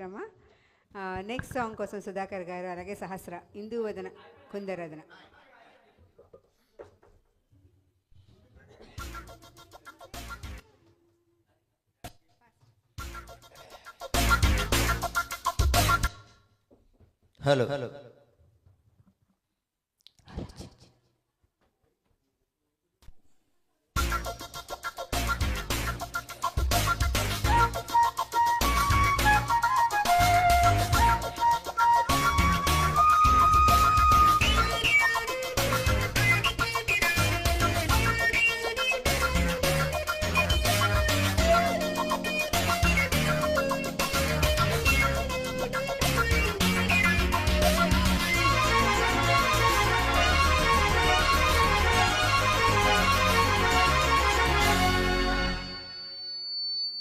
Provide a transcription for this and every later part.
అవసరమా next song కోసం సుధాకర్ గారు అలాగే సహస్ర ఇందువదన కుందరదన హలో హలో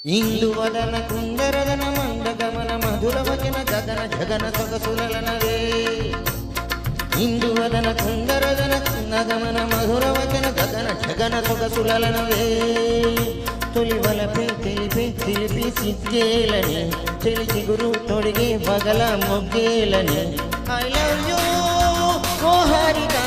ఇందువదన కుందరదన మందగమన మధుర వచన గగన జగన సొగసులనవే ఇందువదన కుందరదన కుందగమన మధుర వచన గగన జగన సొగసులనవే తొలి వలపే తెలిపే తెలిపి సిగ్గేలని చెలి చిగురు తొడిగే బగల మొగ్గేలని. ఐ లవ్ యూ ఓ హరిగా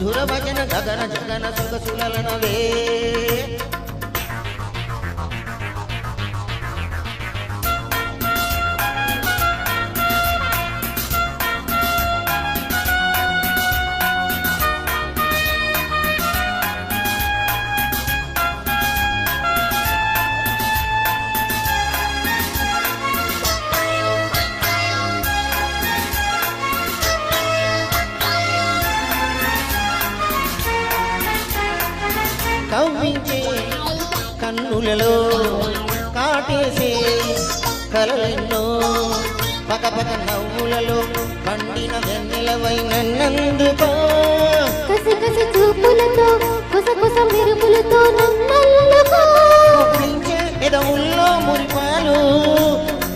మధుర భజన గగన జగన సుఖ సులలనవే. కవ్వించే కన్నులలో కాటేసే కలలెన్నో పకపక నవ్వులలో పండిన వెన్నెలవై నన్నందుకో. కసి కసి చూపులతో కుస కుస మెరుపులతో ఎదవుల్లో మురిపాలు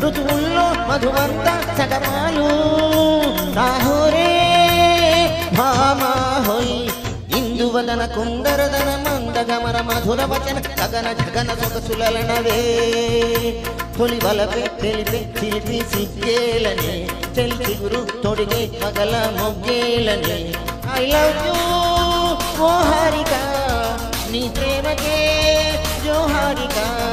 ఋతువుల్లో మధువంత సగమాలు రాహురే భామా హోయ్ ఇందువదన కుందరదన మందగమన మధుర వచన గగన జగన సొగసులనవే. తొలి వలపే తెలిపే చిలిపి సిగ్గేలని. చెల్లి గురు తొడిగే పగల మొగ్గేలని. ఐ లవ్ యూ ఓ హారిక నీ ప్రేమకే జోహారిక ఐ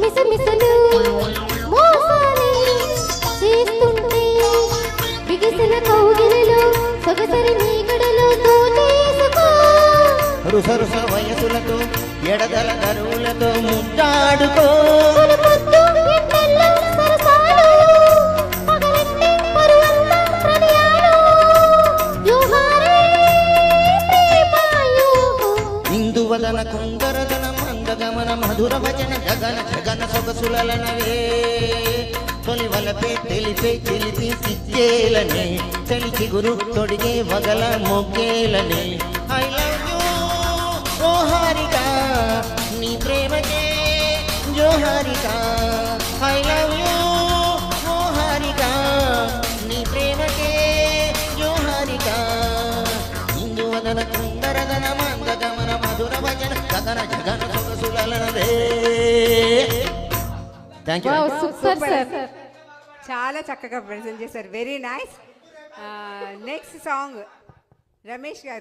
మిస మిసలు చేస్తుంటే బిగిసిన కౌగిలిలో సొగసరి నీగడలో దోచేసుకో రుసరుస వయసులతో ఎడదల గరువులతో ముద్దాడుకో. మన పొద్దు మందగమన మధుర వచన గగన జగన సొగసులనవే తొలి వలపే తెలిపే తెలిపి సిగ్గేలని తెలిచి గురు తొడిగే వగల మొగ్గేలని ఐ లవ్ యూ ఓ హారిక నీ ప్రేమకే జోహారిక ఐ లవ్ యూ ఓ హారిక నీ ప్రేమకే జోహారిక ఇందువదన కుందరదన మందగమన మధుర భజన గగన జగన సొగసులనవే థ్యాంక్ యూ సూపర్ సార్ చాలా చక్కగా ప్రజెంట్ చేశారు. Very nice next song Ramesh garu.